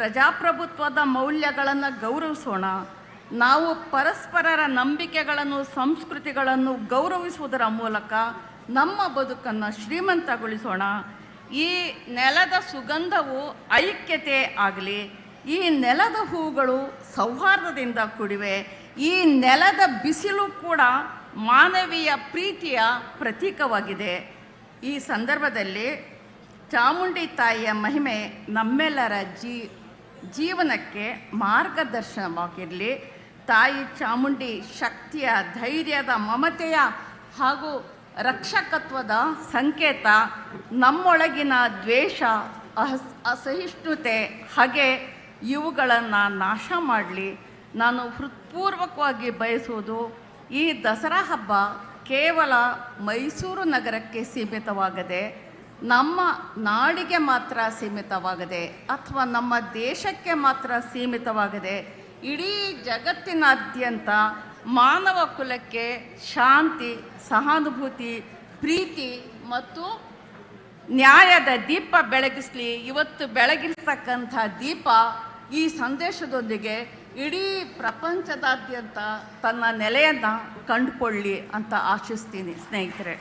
ಪ್ರಜಾಪ್ರಭುತ್ವದ ಮೌಲ್ಯಗಳನ್ನು ಗೌರವಿಸೋಣ. ನಾವು ಪರಸ್ಪರರ ನಂಬಿಕೆಗಳನ್ನು, ಸಂಸ್ಕೃತಿಗಳನ್ನು ಗೌರವಿಸುವುದರ ಮೂಲಕ ನಮ್ಮ ಬದುಕನ್ನು ಶ್ರೀಮಂತಗೊಳಿಸೋಣ. ಈ ನೆಲದ ಸುಗಂಧವು ಐಕ್ಯತೆ ಆಗಲಿ, ಈ ನೆಲದ ಹೂಗಳು ಸೌಹಾರ್ದದಿಂದ ಕೂಡಿವೆ, ಈ ನೆಲದ ಬಿಸಿಲು ಕೂಡ ಮಾನವೀಯ ಪ್ರೀತಿಯ ಪ್ರತೀಕವಾಗಿದೆ. ಈ ಸಂದರ್ಭದಲ್ಲಿ ಚಾಮುಂಡಿ ತಾಯಿಯ ಮಹಿಮೆ ನಮ್ಮೆಲ್ಲರ ಜೀ ಜೀವನಕ್ಕೆ ಮಾರ್ಗದರ್ಶನವಾಗಿರಲಿ. ತಾಯಿ ಚಾಮುಂಡಿ ಶಕ್ತಿಯ, ಧೈರ್ಯದ, ಮಮತೆಯ ಹಾಗೂ ರಕ್ಷಕತ್ವದ ಸಂಕೇತ, ನಮ್ಮೊಳಗಿನ ದ್ವೇಷ, ಅಹಸ್, ಅಸಹಿಷ್ಣುತೆ, ಹಾಗೆ, ಇವುಗಳನ್ನು ನಾಶ ಮಾಡಲಿ. ನಾನು ಹೃತ್ಪೂರ್ವಕವಾಗಿ ಬಯಸುವುದು ಈ ದಸರಾ ಹಬ್ಬ ಕೇವಲ ಮೈಸೂರು ನಗರಕ್ಕೆ ಸೀಮಿತವಾಗದೆ ನಮ್ಮ ನಾಡಿಗೆ ಮಾತ್ರ ಸೀಮಿತವಾಗದೆ ಅಥವಾ ನಮ್ಮ ದೇಶಕ್ಕೆ ಮಾತ್ರ ಸೀಮಿತವಾಗದೆ ಇಡೀ ಜಗತ್ತಿನಾದ್ಯಂತ ಮಾನವ ಕುಲಕ್ಕೆ ಶಾಂತಿ, ಸಹಾನುಭೂತಿ, ಪ್ರೀತಿ ಮತ್ತು ನ್ಯಾಯದ ದೀಪ ಬೆಳಗಿಸಲಿ, ಇವತ್ತು ಬೆಳಗಿಸ್ತಕ್ಕಂಥ ದೀಪ ಈ ಸಂದೇಶದೊಂದಿಗೆ ಇಡೀ ಪ್ರಪಂಚದಾದ್ಯಂತ ತನ್ನ ನೆಲೆಯನ್ನು ಕಂಡುಕೊಳ್ಳಿ ಅಂತ ಆಶಿಸ್ತೀನಿ ಸ್ನೇಹಿತರೆ.